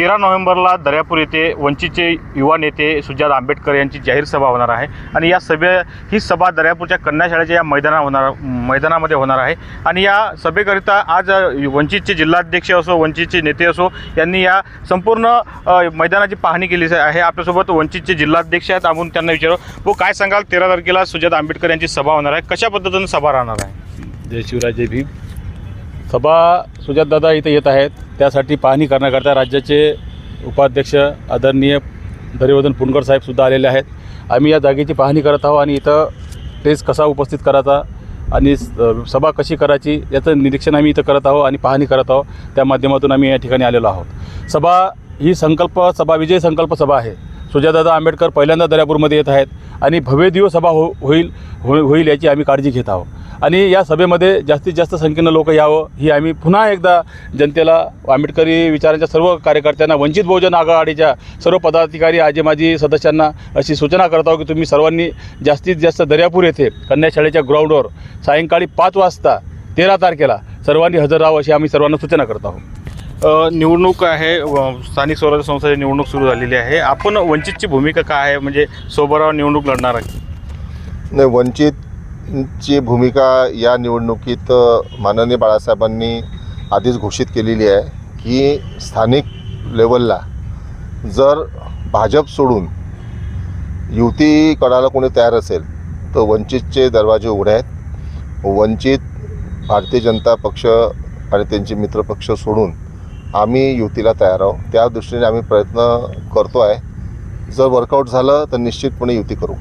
तेरा नोव्हेंबरला दर्यापूर येथे वंचितचे युवा नेते सुजात आंबेडकर यांची जाहीर सभा होणार आहे. आणि या सभे ही सभा दर्यापूरच्या कन्या शाळेच्या या मैदाना होणार मैदानामध्ये होणार आहे. आणि या सभेकरिता आज वंचितचे जिल्हाध्यक्ष असो वंचितचे नेते असो यांनी या संपूर्ण मैदानाची पाहणी केली आहे. आपल्यासोबत वंचितचे जिल्हाध्यक्ष आहेत आपण त्यांना विचारू. वो काय सांगाल? तेरा तारखेला सुजात आंबेडकर यांची सभा होणार आहे. कशा पद्धतीनं सभा राहणार आहे? जय शिवराय जय भीम. सभा सुजातदादा इथे येत आहेत. त्यासाठी पाहणी करण्याकरता राज्याचे उपाध्यक्ष आदरणीय दरिवर्धन पुणकर साहेबसुद्धा आलेले आहेत. आम्ही या जागेची पाहणी करत आहोत आणि इथं टेस्ट कसा उपस्थित करायचा आणि स- सभा कशी करायची याचं निरीक्षण आम्ही इथं करत आहोत आणि पाहणी करत आहोत. त्या माध्यमातून आम्ही या ठिकाणी आलेलो आहोत. सभा ही संकल्प सभा विजय संकल्प सभा आहे. सुजादादा आंबेडकर पहिल्यांदा दर्यापूरमध्ये येत आहेत आणि भव्यदिव्य सभा हो होईल हो होईल याची आम्ही काळजी घेत आहोत. आणि या सभेमध्ये जास्तीत जास्त संख्येनं लोक यावं ही आम्ही पुन्हा एकदा जनतेला आंबेडकरी विचारांच्या सर्व कार्यकर्त्यांना वंचित बहुजन आघाडीच्या सर्व पदाधिकारी आजी माजी सदस्यांना अशी सूचना करत आहोत की तुम्ही सर्वांनी जास्तीत जास्त दर्यापूर येथे कन्याशाळेच्या ग्राउंडवर सायंकाळी पाच वाजता तेरा तारखेला सर्वांनी हजर राहावं अशी आम्ही सर्वांना सूचना करत आहोत. निवडणूक आहे व स्थानिक स्वराज्य संस्थेची निवडणूक सुरू झालेली आहे. आपण वंचितची भूमिका काय आहे? म्हणजे सोबराव निवडणूक लढणार आहे. नाही वंचितची भूमिका या निवडणुकीत माननीय बाळासाहेबांनी आधीच घोषित केलेली आहे की स्थानिक लेवलला जर भाजप सोडून युती करायला कोणी तयार असेल तर वंचितचे दरवाजे उघडे आहेत. वंचित भारतीय जनता पक्ष आणि त्यांचे मित्रपक्ष सोडून आम्ही युतीला तयार आहोत. त्या दृष्टीने आम्ही प्रयत्न करतो आहे जर वर्कआउट झालं तर निश्चितपणे युती करू.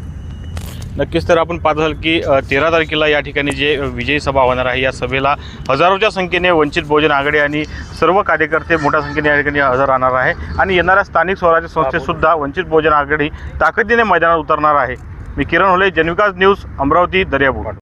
नक्कीच तर आपण पाहत असाल की तेरा तारखेला या ठिकाणी जे विजयी सभा होणार आहे या सभेला हजारोच्या संख्येने वंचित बहुजन आघाडी आणि सर्व कार्यकर्ते मोठ्या संख्येने या ठिकाणी हजर राहणार आहे. आणि येणाऱ्या स्थानिक स्वराज्य संस्थेसुद्धा वंचित बहुजन आघाडी ताकदीने मैदानात उतरणार आहे. मी किरण होले जनविकास न्यूज अमरावती दर्यापूर.